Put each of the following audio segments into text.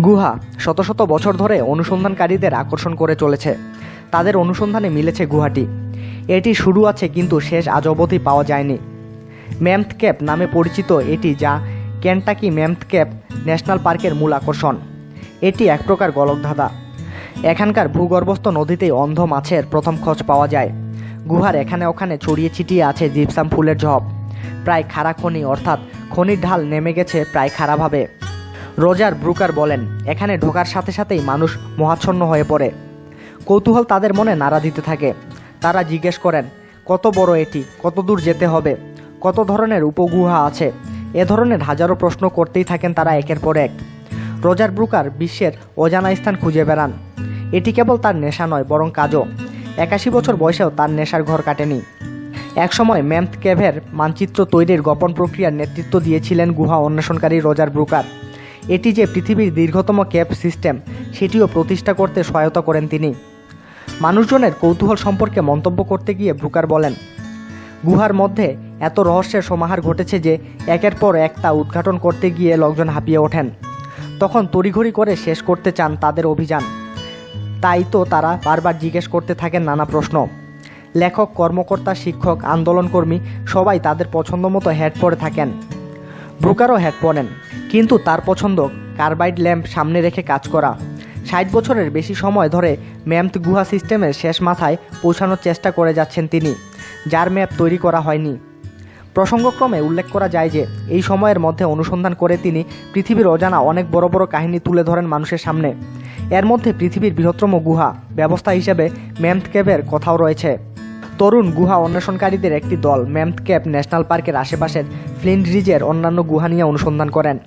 গুহা শত শত বছর ধরে অনুসন্ধানকারীদের আকর্ষণ করে চলেছে। তাদের অনুসন্ধানে মিলেছে গুহাটি। এটি শুরু আছে কিন্তু শেষ আজ অবধি পাওয়া যায়নি। ম্যামথ ক্যাপ নামে পরিচিত এটি যা কেন্টাকি ম্যামথ ক্যাপ ন্যাশনাল পার্কের মূল আকর্ষণ। এটি এক প্রকার গলকধাঁধা। এখানকার ভূগর্ভস্থ নদীতেই অন্ধ মাছের প্রথম খোঁজ পাওয়া যায়। গুহার এখানে ওখানে ছড়িয়ে ছিটিয়ে আছে জিপসাম ফুলের ঝপ। প্রায় খাড়া খনি অর্থাৎ খনির ঢাল নেমে গেছে প্রায় খাড়াভাবে। রোজার ব্রুকার বলেন, এখানে ঢোকার সাথে সাথেই মানুষ মহাচ্ছন্ন হয়ে পড়ে। কৌতূহল তাদের মনে নাড়া দিতে থাকে। তারা জিজ্ঞেস করেন, কত বড় এটি? কত দূর যেতে হবে? কত ধরনের উপগুহা আছে? এ ধরনের হাজারো প্রশ্ন করতেই থাকেন তারা একের পর এক। রোজার ব্রুকার বিশ্বের অজানা স্থান খুঁজে বেড়ান। এটি কেবল তার নেশা নয়, বরং কাজও। একাশি বছর বয়সেও তার নেশার ঘর কাটেনি। একসময় ম্যামথ কেভের মানচিত্র তৈরির গোপন প্রক্রিয়ার নেতৃত্ব দিয়েছিলেন গুহা অন্বেষণকারী রোজার ব্রুকার। এটি যে পৃথিবীর দীর্ঘতম ক্যাব সিস্টেম, সেটিও প্রতিষ্ঠা করতে সহায়তা করেন তিনি। মানুষজনের কৌতূহল সম্পর্কে মন্তব্য করতে গিয়ে ব্রুকার বলেন, গুহার মধ্যে এত রহস্যের সমাহার ঘটেছে যে একের পর এক তা উদ্ঘাটন করতে গিয়ে লোকজন হাঁপিয়ে ওঠেন। তখন তড়িঘড়ি করে শেষ করতে চান তাদের অভিযান। তাই তো তারা বারবার জিজ্ঞেস করতে থাকেন নানা প্রশ্ন। লেখক, কর্মকর্তা, শিক্ষক, আন্দোলনকর্মী সবাই তাদের পছন্দ মতো হ্যাট পরে থাকেন। ব্রুকারও হ্যাট পরেন কিন্তু তার পছন্দ কার্বাইড ল্যাম্প সামনে রেখে কাজ করা। ষাট বছরের বেশি সময় ধরে ম্যামথ গুহা সিস্টেমের শেষ মাথায় পৌঁছানোর চেষ্টা করে যাচ্ছেন তিনি, যার ম্যাপ তৈরি করা হয়নি। প্রসঙ্গক্রমে উল্লেখ করা যায় যে, এই সময়ের মধ্যে অনুসন্ধান করে তিনি পৃথিবীর অজানা অনেক বড় বড় কাহিনী তুলে ধরেন মানুষের সামনে। এর মধ্যে পৃথিবীর বৃহত্তম গুহা ব্যবস্থা হিসেবে ম্যামথ কেবের কথাও রয়েছে। তরুণ গুহা অন্বেষণকারীদের একটি দল ম্যামথ কেপ ন্যাশনাল পার্কের আশেপাশের ফ্লিন্ট রিজের অন্যান্য গুহা নিয়ে অনুসন্ধান করেন।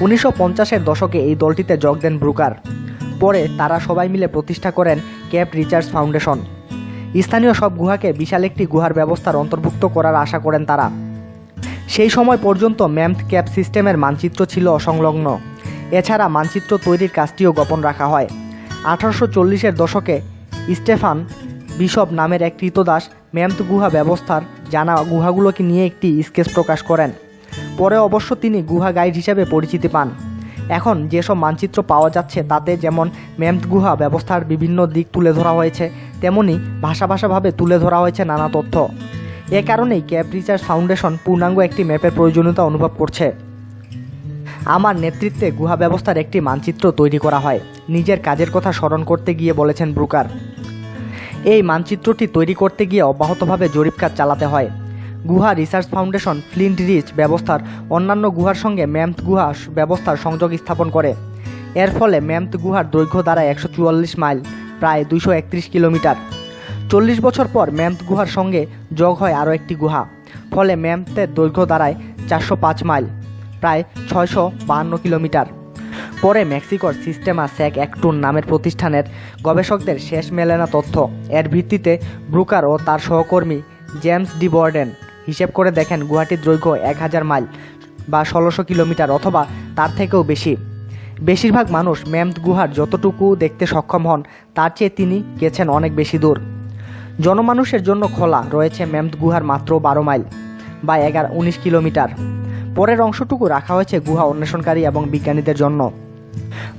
উনিশশো পঞ্চাশের দশকে এই দলটিতে যোগ দেন ব্রুকার। পরে তারা সবাই মিলে প্রতিষ্ঠা করেন ক্যাপ রিচার্জ ফাউন্ডেশন। স্থানীয় সব গুহাকে বিশাল একটি গুহার ব্যবস্থার অন্তর্ভুক্ত করার আশা করেন তারা। সেই সময় পর্যন্ত ম্যামথ ক্যাপ সিস্টেমের মানচিত্র ছিল অসংলগ্ন এছাড়া মানচিত্র তৈরির কাজটিও গোপন রাখা হয়। আঠারোশো চল্লিশের দশকে স্টেফান বিশপ নামের এক কৃতদাস ম্যামথ গুহা ব্যবস্থার জানা গুহাগুলোকে নিয়ে একটি স্কেচ প্রকাশ করেন। পরে অবশ্য তিনি গুহা গাইড হিসেবে পরিচিতি পান। এখন যেসব মানচিত্র পাওয়া যাচ্ছে, তাতে যেমন ম্যামথ গুহা ব্যবস্থার বিভিন্ন দিক তুলে ধরা হয়েছে, তেমনি ভাষা ভাষাভাবে তুলে ধরা হয়েছে নানা তথ্য। এ কারণেই ক্যাব রিচার্জ ফাউন্ডেশন পূর্ণাঙ্গ একটি ম্যাপের প্রয়োজনীয়তা অনুভব করছে। আমার নেতৃত্বে গুহা ব্যবস্থার একটি মানচিত্র তৈরি করা হয়। নিজের কাজের কথা স্মরণ করতে গিয়ে বলেছেন ব্রুকার। এই মানচিত্রটি তৈরি করতে গিয়ে অব্যাহতভাবে জরিপ কাজ চালাতে হয়। গুহা রিসার্চ ফাউন্ডেশন, ফ্লিন্ট রিচ ব্যবস্থার অন্যান্য গুহার সঙ্গে ম্যামথ গুহা ব্যবস্থার সংযোগ স্থাপন করে। এর ফলে ম্যামথ গুহার দৈর্ঘ্য দাঁড়ায় একশো চুয়াল্লিশ মাইল, প্রায় দুইশো একত্রিশ কিলোমিটার। চল্লিশ বছর পর ম্যামথ গুহার সঙ্গে যোগ হয় আরও একটি গুহা, ফলে ম্যামথের দৈর্ঘ্য দাঁড়ায় চারশো পাঁচ মাইল, প্রায় ছয়শো বাহান্ন কিলোমিটার। পরে মেক্সিকোর সিস্টেমা স্যাক অ্যাক্টুন নামের প্রতিষ্ঠানের গবেষকদের শেষ মেলে না তথ্য। এর ভিত্তিতে ব্রুকার ও তার সহকর্মী জেমস ডি বর্ডেন হিসেব করে দেখেন গুহাটির দৈর্ঘ্য এক হাজার মাইল বা ষোলোশো কিলোমিটার অথবা তার থেকেও বেশি। বেশিরভাগ মানুষ ম্যামথ গুহার যতটুকু দেখতে সক্ষম হন, তার চেয়ে তিনি গেছেন অনেক বেশি দূর। জনমানুষের জন্য খোলা রয়েছে ম্যামথ গুহার মাত্র বারো মাইল বা এগারো, উনিশ কিলোমিটার। পরের অংশটুকু রাখা হয়েছে গুহা অন্বেষণকারী এবং বিজ্ঞানীদের জন্য।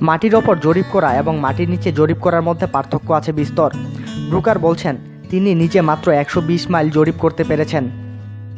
মাটির ওপর জরিপ করা এবং মাটির নিচে জরিপ করার মধ্যে পার্থক্য আছে বিস্তর। ব্রুকার বলছেন, তিনি নিজে মাত্র একশো বিশ মাইল জরিপ করতে পেরেছেন।